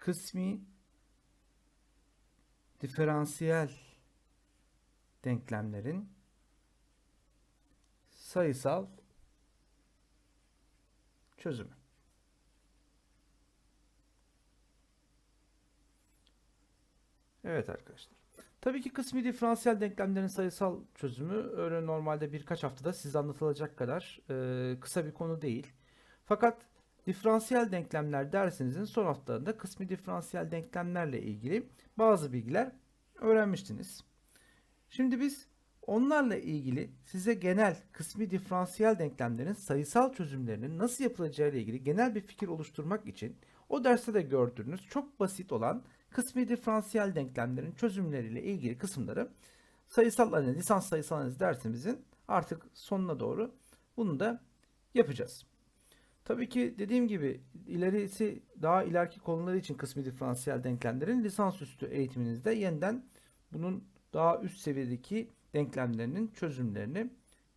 kısmi diferansiyel denklemlerin sayısal çözümü. Evet arkadaşlar. Tabii ki kısmi diferansiyel denklemlerin sayısal çözümü öyle normalde birkaç haftada size anlatılacak kadar e, kısa bir konu değil. Fakat diferansiyel denklemler dersinizin son haftalarında kısmi diferansiyel denklemlerle ilgili bazı bilgiler öğrenmiştiniz. Şimdi biz onlarla ilgili size genel kısmi diferansiyel denklemlerin sayısal çözümlerinin nasıl yapılacağı ile ilgili genel bir fikir oluşturmak için o derste de gördüğünüz çok basit olan kısmi diferansiyel denklemlerin çözümleriyle ilgili kısımları sayısal analiz, lisans sayısal analiz dersimizin artık sonuna doğru bunu da yapacağız. Tabii ki dediğim gibi ilerisi daha ileriki konuları için kısmi diferansiyel denklemlerin lisansüstü eğitiminizde yeniden bunun daha üst seviyedeki denklemlerinin çözümlerini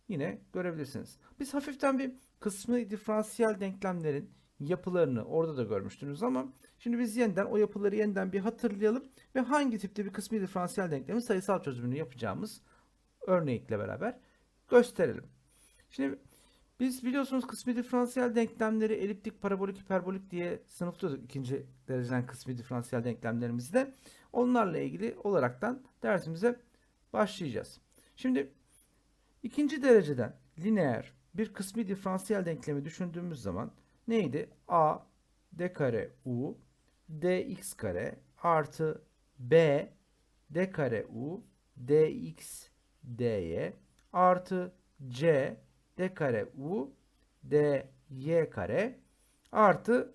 yine görebilirsiniz. Biz hafiften bir kısmi diferansiyel denklemlerin yapılarını orada da görmüştünüz ama şimdi biz yeniden o yapıları yeniden bir hatırlayalım ve hangi tipte bir kısmi diferansiyel denklemin sayısal çözümünü yapacağımız örnekle beraber gösterelim. Şimdi biz biliyorsunuz kısmi diferansiyel denklemleri eliptik, parabolik, hiperbolik diye sınıflıyorduk ikinci dereceden kısmi diferansiyel denklemlerimizde. Onlarla ilgili olaraktan dersimize başlayacağız. Şimdi ikinci dereceden lineer bir kısmi diferansiyel denklemi düşündüğümüz zaman neydi? A d kare u dx kare artı b d kare u dx dy artı c d kare u dy kare artı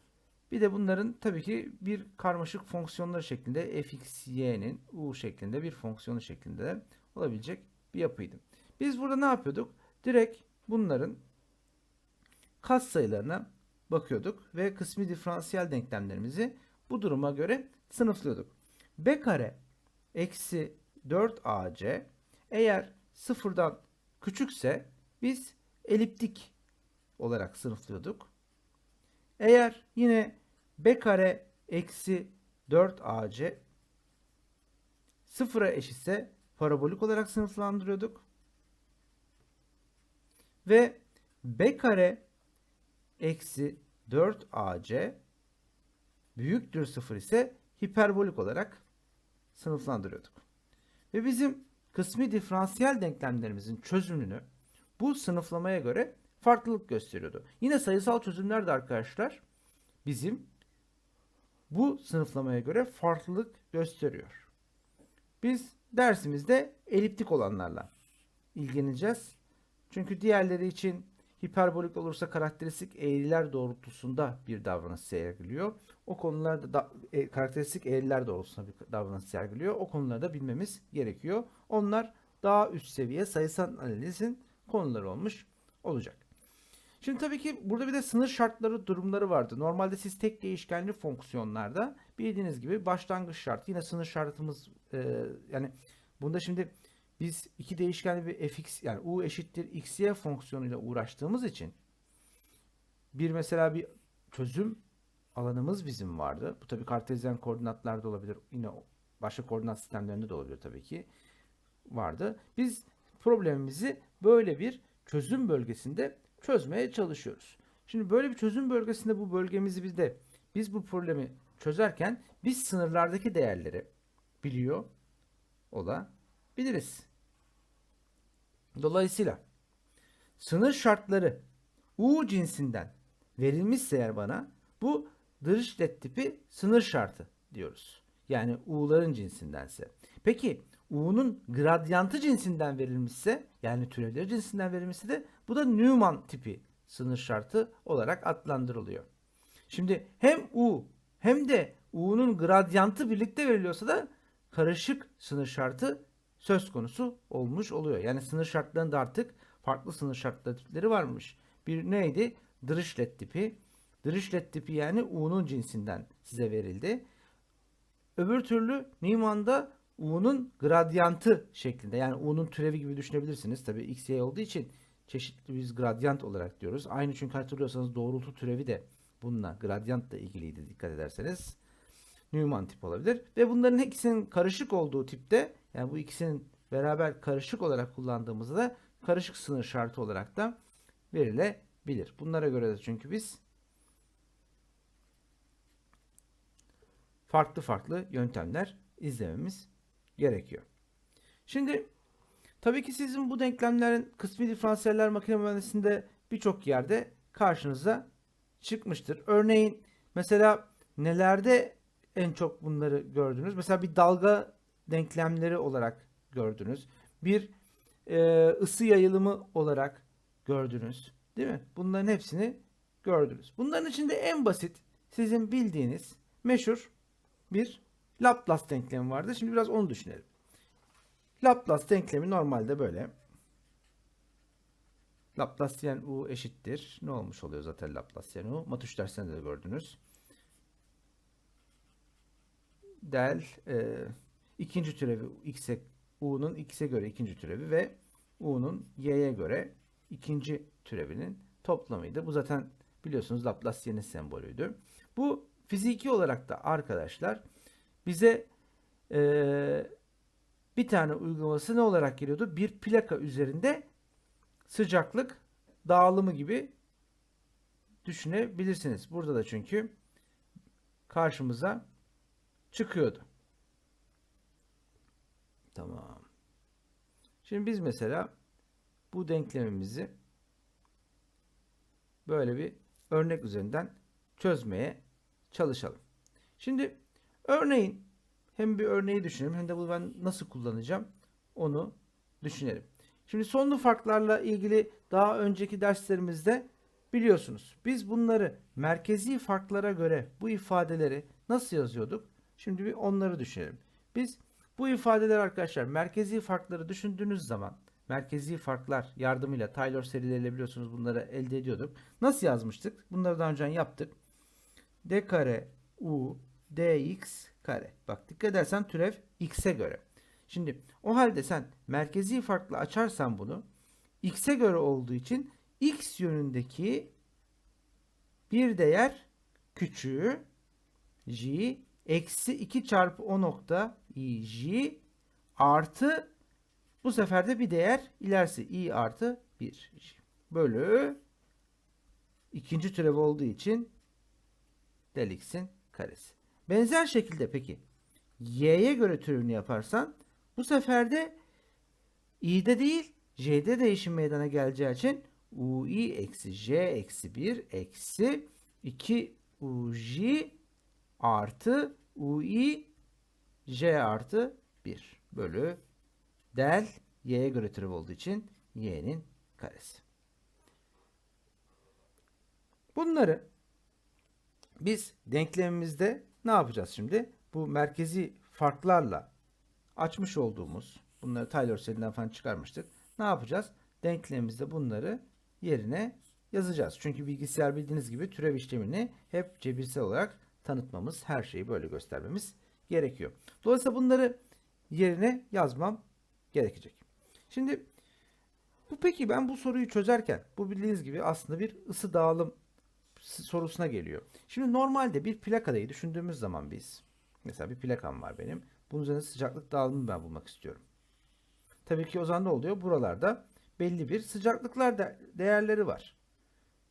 bir de bunların tabii ki bir karmaşık fonksiyonları şeklinde fx y'nin u şeklinde bir fonksiyonu şeklinde olabilecek bir yapıydı. Biz burada ne yapıyorduk? Direkt bunların katsayılarına bakıyorduk ve kısmi diferansiyel denklemlerimizi bu duruma göre sınıflıyorduk. b kare eksi 4ac eğer sıfırdan küçükse biz eliptik olarak sınıflıyorduk. Eğer yine b kare eksi 4ac sıfıra eşitse parabolik olarak sınıflandırıyorduk. Ve b kare eksi 4ac büyüktür sıfır ise hiperbolik olarak sınıflandırıyorduk. Ve bizim kısmi diferansiyel denklemlerimizin çözümünü bu sınıflamaya göre farklılık gösteriyordu. Yine sayısal çözümler de arkadaşlar bizim bu sınıflamaya göre farklılık gösteriyor. Biz dersimizde eliptik olanlarla ilgileneceğiz. Çünkü diğerleri için hiperbolik olursa karakteristik eğriler doğrultusunda bir davranış sergiliyor. O konularda da, e, karakteristik eğriler doğrultusunda bir davranış sergiliyor. O konuları da bilmemiz gerekiyor. Onlar daha üst seviye sayısal analizin konuları olmuş olacak. Şimdi tabii ki burada bir de sınır şartları durumları vardı. Normalde siz tek değişkenli fonksiyonlarda bildiğiniz gibi başlangıç şartı yine sınır şartımız e, yani bunda şimdi biz iki değişkenli bir fx yani u eşittir xy fonksiyonuyla uğraştığımız için bir mesela bir çözüm alanımız bizim vardı. Bu tabii kartezyen koordinatlarda olabilir. Yine başka koordinat sistemlerinde de olabilir tabii ki. Vardı. Biz problemimizi böyle bir çözüm bölgesinde çözmeye çalışıyoruz. Şimdi böyle bir çözüm bölgesinde bu bölgemizi biz de biz bu problemi çözerken biz sınırlardaki değerleri biliyor olabiliriz. Dolayısıyla sınır şartları U cinsinden verilmişse eğer bana bu Dirichlet tipi sınır şartı diyoruz. Yani U'ların cinsindense. Peki U'nun gradyantı cinsinden verilmişse yani türevleri cinsinden verilmişse de bu da Newman tipi sınır şartı olarak adlandırılıyor. Şimdi hem U hem de U'nun gradyantı birlikte veriliyorsa da karışık sınır şartı söz konusu olmuş oluyor. Yani sınır şartlarında artık farklı sınır şartları tipleri varmış. Bir neydi? Dirichlet tipi. Dirichlet tipi yani U'nun cinsinden size verildi. Öbür türlü Neumann'da U'nun gradyantı şeklinde yani U'nun türevi gibi düşünebilirsiniz. Tabi x, y olduğu için çeşitli biz gradyant olarak diyoruz. Aynı çünkü hatırlıyorsanız doğrultu türevi de bununla gradyantla ilgiliydi dikkat ederseniz. Newman tip olabilir. Ve bunların ikisinin karışık olduğu tipte yani bu ikisinin beraber karışık olarak kullandığımızda da karışık sınır şartı olarak da verilebilir. Bunlara göre de çünkü biz farklı farklı yöntemler izlememiz gerekiyor. Şimdi tabii ki sizin bu denklemlerin kısmi diferansiyeller makine mühendisliğinde birçok yerde karşınıza çıkmıştır. Örneğin mesela nelerde en çok bunları gördünüz? Mesela bir dalga denklemleri olarak gördünüz. Bir e, ısı yayılımı olarak gördünüz. Değil mi? Bunların hepsini gördünüz. Bunların içinde en basit sizin bildiğiniz meşhur bir Laplace denklemi vardı. Şimdi biraz onu düşünelim. Laplace denklemi normalde böyle. Laplacian u eşittir. Ne olmuş oluyor zaten Laplacian u? Matüş dersinde de gördünüz. Del e, ikinci türevi x'e u'nun x'e göre ikinci türevi ve u'nun y'ye göre ikinci türevinin toplamıydı. Bu zaten biliyorsunuz Laplacian'ın sembolüydü. Bu fiziki olarak da arkadaşlar bize e, bir tane uygulaması ne olarak geliyordu? Bir plaka üzerinde sıcaklık dağılımı gibi düşünebilirsiniz. Burada da çünkü karşımıza çıkıyordu. Tamam. Şimdi biz mesela bu denklemimizi böyle bir örnek üzerinden çözmeye çalışalım. Şimdi örneğin hem bir örneği düşünelim hem de bunu ben nasıl kullanacağım onu düşünelim. Şimdi sonlu farklarla ilgili daha önceki derslerimizde biliyorsunuz biz bunları merkezi farklara göre bu ifadeleri nasıl yazıyorduk? Şimdi bir onları düşünelim. Biz bu ifadeler arkadaşlar merkezi farkları düşündüğünüz zaman merkezi farklar yardımıyla Taylor serileriyle biliyorsunuz bunları elde ediyorduk. Nasıl yazmıştık? Bunları daha önce yaptık. d kare u dx kare. Bak dikkat edersen türev x'e göre. Şimdi o halde sen merkezi farklı açarsan bunu x'e göre olduğu için x yönündeki bir değer küçüğü j eksi 2 çarpı o nokta i j artı bu sefer de bir değer ilerisi i artı 1 j bölü ikinci türev olduğu için del x'in karesi. Benzer şekilde peki y'ye göre türevini yaparsan bu sefer de i'de değil j'de değişim meydana geleceği için ui eksi j eksi 1 eksi 2 uj artı ui j artı 1 bölü del y'ye göre türev olduğu için y'nin karesi. Bunları biz denklemimizde ne yapacağız şimdi? Bu merkezi farklarla açmış olduğumuz bunları Taylor serinden falan çıkarmıştık. Ne yapacağız? Denklemimizde bunları yerine yazacağız. Çünkü bilgisayar bildiğiniz gibi türev işlemini hep cebirsel olarak tanıtmamız, her şeyi böyle göstermemiz gerekiyor. Dolayısıyla bunları yerine yazmam gerekecek. Şimdi bu peki ben bu soruyu çözerken bu bildiğiniz gibi aslında bir ısı dağılım sorusuna geliyor. Şimdi normalde bir plakadayı düşündüğümüz zaman biz mesela bir plakam var benim. Bunun üzerine sıcaklık dağılımını ben bulmak istiyorum. Tabii ki o zaman ne oluyor? Buralarda belli bir sıcaklıklar değerleri var.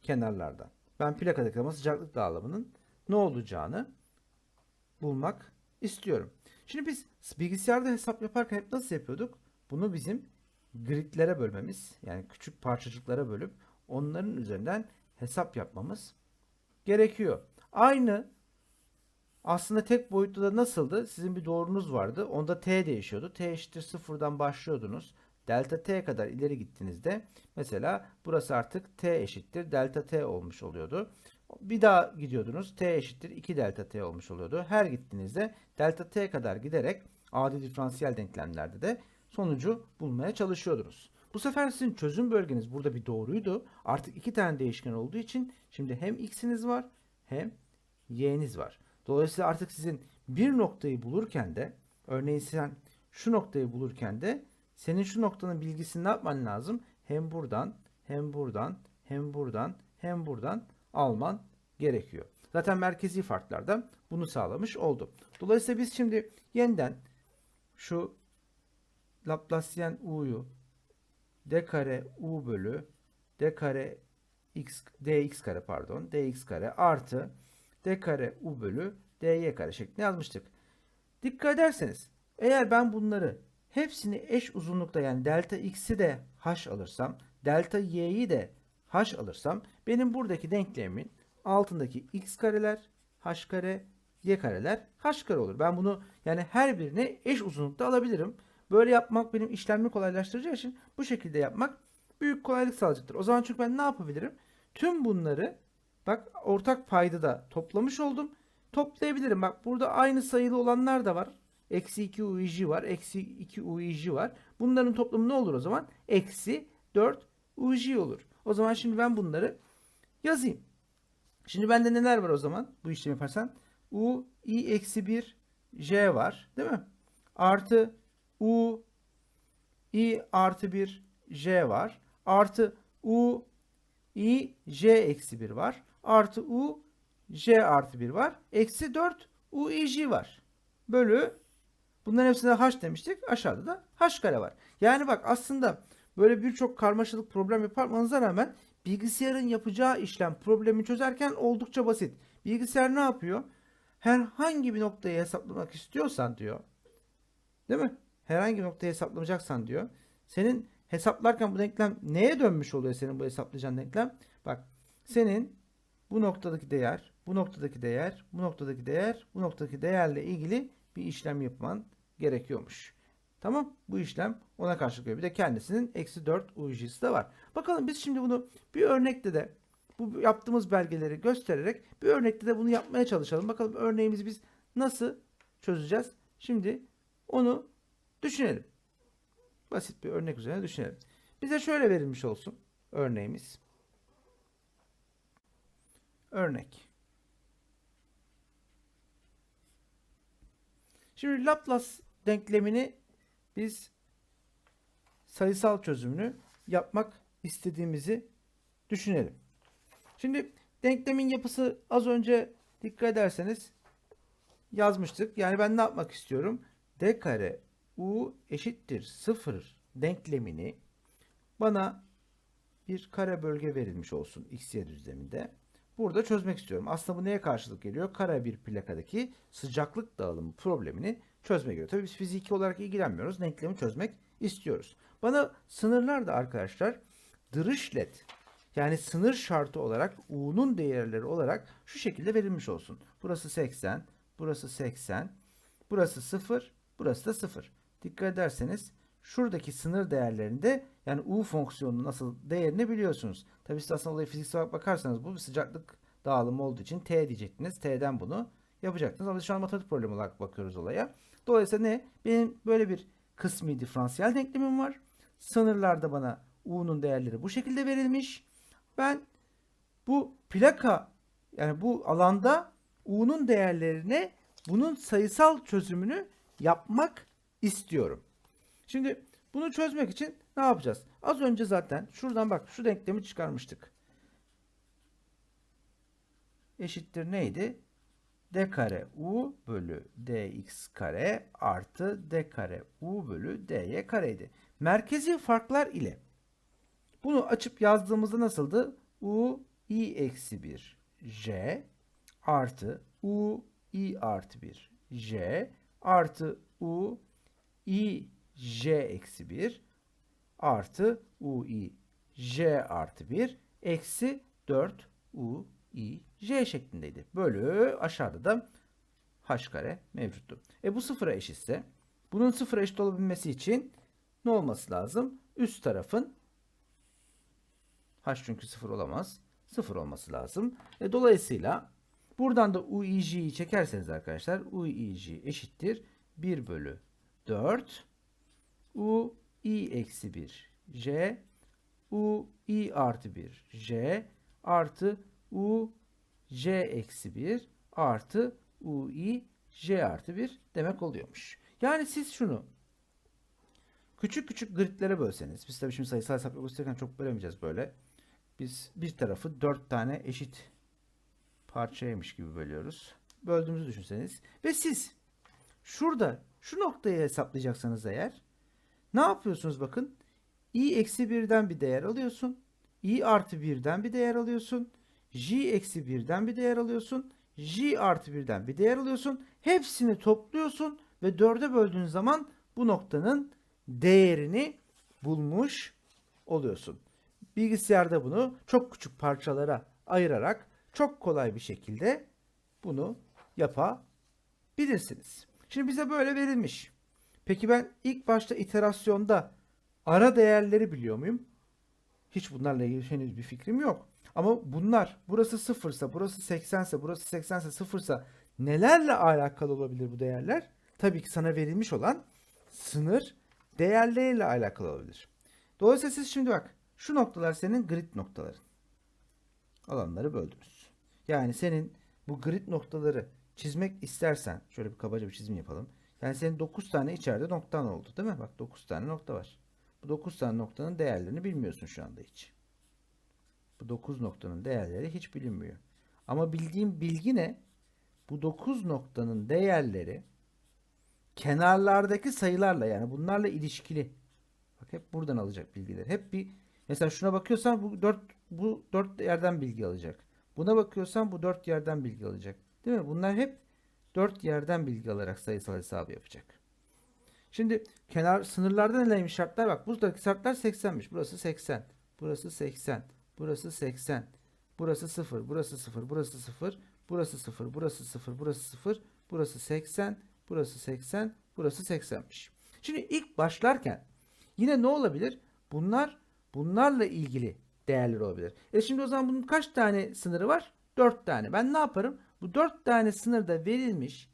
Kenarlarda. Ben plakadaki ama sıcaklık dağılımının ne olacağını bulmak istiyorum. Şimdi biz bilgisayarda hesap yaparken hep nasıl yapıyorduk? Bunu bizim gridlere bölmemiz yani küçük parçacıklara bölüp onların üzerinden hesap yapmamız gerekiyor. Aynı aslında tek boyutlu da nasıldı? Sizin bir doğrunuz vardı. Onda t değişiyordu. t eşittir sıfırdan başlıyordunuz. Delta t kadar ileri gittiğinizde mesela burası artık t eşittir delta t olmuş oluyordu. Bir daha gidiyordunuz. T eşittir 2 delta t olmuş oluyordu. Her gittiğinizde delta t kadar giderek adi diferansiyel denklemlerde de sonucu bulmaya çalışıyordunuz. Bu sefer sizin çözüm bölgeniz burada bir doğruydu. Artık iki tane değişken olduğu için şimdi hem x'iniz var hem y'niz var. Dolayısıyla artık sizin bir noktayı bulurken de örneğin sen şu noktayı bulurken de senin şu noktanın bilgisini ne yapman lazım? Hem buradan hem buradan hem buradan hem buradan alman gerekiyor. Zaten merkezi farklardan bunu sağlamış oldu. Dolayısıyla biz şimdi yeniden şu Laplacian u'yu d kare u bölü d kare x dx kare pardon dx kare artı d kare u bölü dy kare şeklinde yazmıştık. Dikkat ederseniz eğer ben bunları hepsini eş uzunlukta yani delta x'i de h alırsam delta y'yi de h alırsam benim buradaki denklemimin altındaki x kareler h kare y kareler h kare olur. Ben bunu yani her birini eş uzunlukta alabilirim. Böyle yapmak benim işlemimi kolaylaştıracağı için bu şekilde yapmak büyük kolaylık sağlayacaktır. O zaman çünkü ben ne yapabilirim? Tüm bunları bak ortak payda da toplamış oldum. Toplayabilirim. Bak burada aynı sayılı olanlar da var. Eksi 2 UIJ var. Eksi 2 UIJ var. Bunların toplamı ne olur o zaman? Eksi 4 UIJ olur. O zaman şimdi ben bunları yazayım. Şimdi bende neler var o zaman? Bu işlemi yaparsan. U, i eksi 1, j var. Değil mi? Artı u, i artı 1, j var. Artı u, i, j eksi 1 var. Artı u, j artı 1 var. Eksi 4 u, i, j var. Bölü bunların hepsine h demiştik. Aşağıda da h kare var. Yani bak aslında böyle birçok karmaşalık problem yapmanıza rağmen bilgisayarın yapacağı işlem problemi çözerken oldukça basit. Bilgisayar ne yapıyor? Herhangi bir noktayı hesaplamak istiyorsan diyor. Değil mi? Herhangi bir noktayı hesaplayacaksan diyor. Senin hesaplarken bu denklem neye dönmüş oluyor senin bu hesaplayacağın denklem? Bak senin bu noktadaki değer, bu noktadaki değer, bu noktadaki değer, bu noktadaki değerle ilgili bir işlem yapman gerekiyormuş. Tamam bu işlem ona karşılık veriyor. Bir de kendisinin eksi 4 UJ'si de var. Bakalım biz şimdi bunu bir örnekte de bu yaptığımız belgeleri göstererek bir örnekte de bunu yapmaya çalışalım. Bakalım örneğimizi biz nasıl çözeceğiz? Şimdi onu düşünelim. Basit bir örnek üzerine düşünelim. Bize şöyle verilmiş olsun örneğimiz. Örnek. Şimdi Laplace denklemini biz sayısal çözümünü yapmak istediğimizi düşünelim. Şimdi denklemin yapısı az önce dikkat ederseniz yazmıştık. Yani ben ne yapmak istiyorum? d kare u eşittir 0 denklemini bana bir kare bölge verilmiş olsun x y düzleminde. Burada çözmek istiyorum. Aslında bu neye karşılık geliyor? Kare bir plakadaki sıcaklık dağılımı problemini çözmek geliyor. Tabii biz fiziki olarak ilgilenmiyoruz. Denklemi çözmek istiyoruz. Bana sınırlar da arkadaşlar Dirichlet yani sınır şartı olarak u'nun değerleri olarak şu şekilde verilmiş olsun. Burası 80, burası 80, burası 0, burası da 0. Dikkat ederseniz şuradaki sınır değerlerinde yani u fonksiyonunun nasıl değerini biliyorsunuz. Tabii siz aslında olaya fiziksel olarak bakarsanız bu bir sıcaklık dağılımı olduğu için t diyecektiniz. T'den bunu yapacaktınız. Ama biz şu an matematik problemi olarak bakıyoruz olaya. Dolayısıyla ne? Benim böyle bir kısmi diferansiyel denklemim var. Sınırlarda bana u'nun değerleri bu şekilde verilmiş. Ben bu plaka yani bu alanda u'nun değerlerine bunun sayısal çözümünü yapmak istiyorum. Şimdi bunu çözmek için ne yapacağız? Az önce zaten şuradan bak şu denklemi çıkarmıştık. Eşittir neydi? d kare u bölü dx kare artı d kare u bölü dy kareydi. Merkezi farklar ile bunu açıp yazdığımızda nasıldı? u i eksi 1 j artı u i artı 1 j artı u i j eksi 1 artı u i j artı 1 eksi 4 u i j şeklindeydi. Bölü aşağıda da h kare mevcuttu. E bu sıfıra eşitse bunun sıfıra eşit olabilmesi için ne olması lazım? Üst tarafın h çünkü sıfır olamaz. Sıfır olması lazım. E, dolayısıyla buradan da uij'yi çekerseniz arkadaşlar uij eşittir 1 bölü 4 u i eksi 1 j u i artı 1 j artı u j eksi 1 artı u i j artı 1 demek oluyormuş. Yani siz şunu küçük küçük gritlere bölseniz biz tabii şimdi sayısal hesaplama gösterirken çok bölemeyeceğiz böyle. Biz bir tarafı 4 tane eşit parçaymış gibi bölüyoruz. Böldüğümüzü düşünseniz. Ve siz şurada şu noktayı hesaplayacaksanız eğer ne yapıyorsunuz bakın. i eksi 1'den bir değer alıyorsun. i artı 1'den bir değer alıyorsun. j eksi 1'den bir değer alıyorsun. j artı 1'den bir değer alıyorsun. Hepsini topluyorsun ve 4'e böldüğün zaman bu noktanın değerini bulmuş oluyorsun. Bilgisayarda bunu çok küçük parçalara ayırarak çok kolay bir şekilde bunu yapabilirsiniz. Şimdi bize böyle verilmiş. Peki ben ilk başta iterasyonda ara değerleri biliyor muyum? Hiç bunlarla ilgili henüz bir fikrim yok. Ama bunlar burası sıfırsa, burası 80 ise, burası 80 ise, sıfırsa nelerle alakalı olabilir bu değerler? Tabii ki sana verilmiş olan sınır değerleriyle alakalı olabilir. Dolayısıyla siz şimdi bak şu noktalar senin grid noktaların. Alanları böldünüz. Yani senin bu grid noktaları çizmek istersen şöyle bir kabaca bir çizim yapalım. Yani senin 9 tane içeride noktan oldu değil mi? Bak 9 tane nokta var. Bu 9 tane noktanın değerlerini bilmiyorsun şu anda hiç. Bu 9 noktanın değerleri hiç bilinmiyor. Ama bildiğim bilgi ne? Bu 9 noktanın değerleri kenarlardaki sayılarla yani bunlarla ilişkili. Bak hep buradan alacak bilgileri. Hep bir mesela şuna bakıyorsan bu 4 bu 4 yerden bilgi alacak. Buna bakıyorsan bu 4 yerden bilgi alacak. Değil mi? Bunlar hep 4 yerden bilgi alarak sayısal hesabı yapacak. Şimdi kenar sınırlarda neymiş şartlar? Bak buradaki şartlar 80'miş. Burası 80. Burası 80. Burası 80. Burası 0. Burası 0. Burası 0. Burası 0. Burası 0. Burası 0. Burası 80. Burası 80. Burası 80'miş. Şimdi ilk başlarken yine ne olabilir? Bunlar bunlarla ilgili değerler olabilir. E şimdi o zaman bunun kaç tane sınırı var? 4 tane. Ben ne yaparım? Bu 4 tane sınırda verilmiş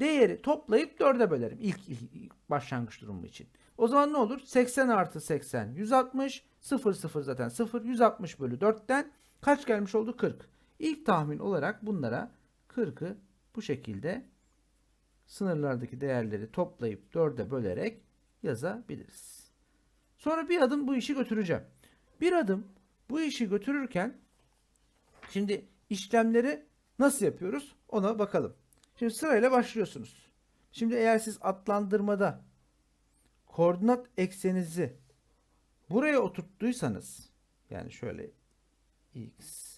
değeri toplayıp 4'e bölerim ilk, ilk, ilk başlangıç durumu için. O zaman ne olur? 80 artı 80 160 0 0 zaten 0 160 bölü 4'ten kaç gelmiş oldu? 40. İlk tahmin olarak bunlara 40'ı bu şekilde sınırlardaki değerleri toplayıp 4'e bölerek yazabiliriz. Sonra bir adım bu işi götüreceğim. Bir adım bu işi götürürken şimdi işlemleri nasıl yapıyoruz ona bakalım. Şimdi sırayla başlıyorsunuz. Şimdi eğer siz adlandırmada koordinat eksenizi buraya oturttuysanız yani şöyle x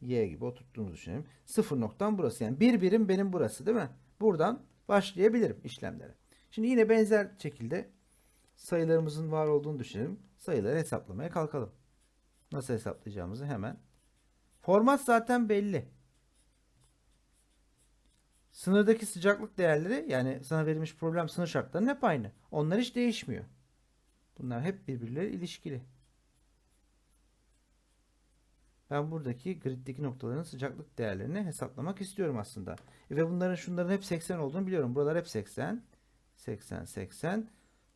y gibi oturttuğumuzu düşünelim. Sıfır noktam burası yani bir birim benim burası değil mi? Buradan başlayabilirim işlemlere. Şimdi yine benzer şekilde sayılarımızın var olduğunu düşünelim. Sayıları hesaplamaya kalkalım. Nasıl hesaplayacağımızı hemen. Format zaten belli. Sınırdaki sıcaklık değerleri yani sana verilmiş problem sınır şartlarının hep aynı. Onlar hiç değişmiyor. Bunlar hep birbirleri ilişkili. Ben buradaki griddeki noktaların sıcaklık değerlerini hesaplamak istiyorum aslında. E ve bunların şunların hep 80 olduğunu biliyorum. Buralar hep 80. 80, 80.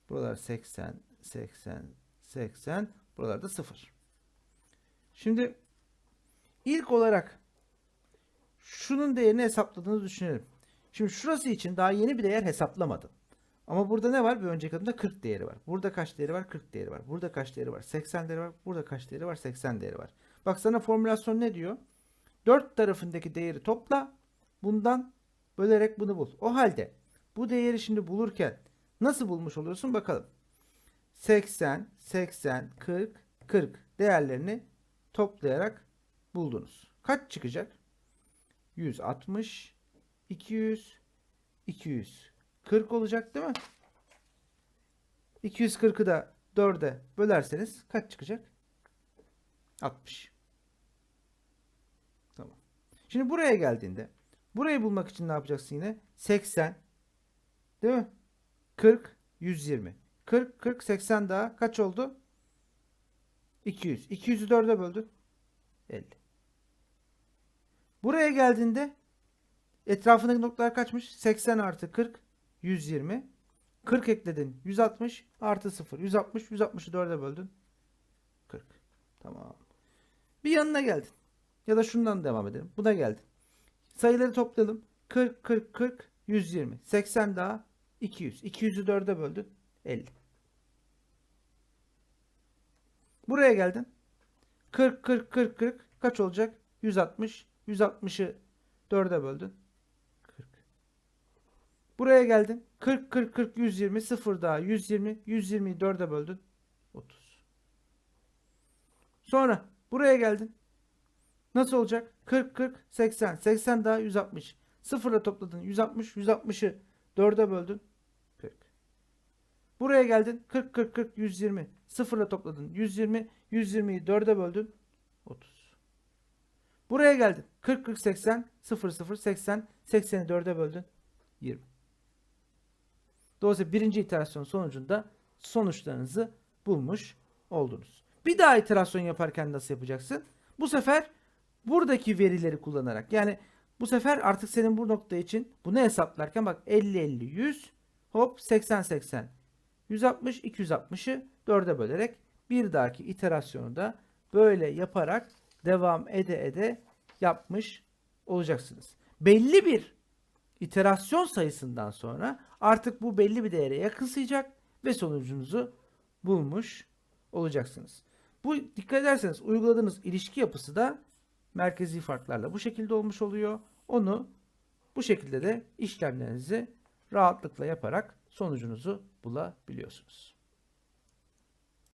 Buralar 80, 80, 80. Buralarda 0. Şimdi ilk olarak şunun değerini hesapladığınızı düşünelim. Şimdi şurası için daha yeni bir değer hesaplamadım. Ama burada ne var? Bir önceki adımda 40 değeri var. Burada kaç değeri var? 40 değeri var. Burada kaç değeri var? 80 değeri var. Burada kaç değeri var? 80 değeri var. Bak sana formülasyon ne diyor? 4 tarafındaki değeri topla. Bundan bölerek bunu bul. O halde bu değeri şimdi bulurken nasıl bulmuş oluyorsun bakalım. 80, 80, 40, 40 değerlerini toplayarak buldunuz. Kaç çıkacak? 160, 200, 200. 40 olacak değil mi? 240'ı da 4'e bölerseniz kaç çıkacak? 60. Tamam. Şimdi buraya geldiğinde burayı bulmak için ne yapacaksın yine? 80 değil mi? 40 120. 40 40 80 daha kaç oldu? 200. 200'ü 4'e böldün. 50. Buraya geldiğinde etrafındaki noktalar kaçmış? 80 artı 40 120. 40 ekledin. 160 artı 0. 160. 160'ı 4'e böldün. 40. Tamam. Bir yanına geldin. Ya da şundan devam edelim. Buna geldin. Sayıları toplayalım. 40, 40, 40, 120. 80 daha 200. 200'ü 4'e böldün. 50. Buraya geldin. 40, 40, 40, 40. Kaç olacak? 160. 160'ı 4'e böldün. 40. Buraya geldin. 40 40 40 120 0 daha 120 120'yi 4'e böldün. 30. Sonra buraya geldin. Nasıl olacak? 40 40 80 80 daha 160. Sıfırla topladın 160 160'ı 4'e böldün. 40. Buraya geldin. 40 40 40 120. Sıfırla topladın 120 120'yi 4'e böldün. 30. Buraya geldin. 40 40 80 0 0 80 80'i 4'e böldün. 20. Dolayısıyla birinci iterasyon sonucunda sonuçlarınızı bulmuş oldunuz. Bir daha iterasyon yaparken nasıl yapacaksın? Bu sefer buradaki verileri kullanarak yani bu sefer artık senin bu nokta için bunu hesaplarken bak 50 50 100 hop 80 80 160 260'ı 4'e bölerek bir dahaki iterasyonu da böyle yaparak devam ede ede yapmış olacaksınız. Belli bir iterasyon sayısından sonra artık bu belli bir değere yakınsayacak ve sonucunuzu bulmuş olacaksınız. Bu dikkat ederseniz uyguladığınız ilişki yapısı da merkezi farklarla bu şekilde olmuş oluyor. Onu bu şekilde de işlemlerinizi rahatlıkla yaparak sonucunuzu bulabiliyorsunuz.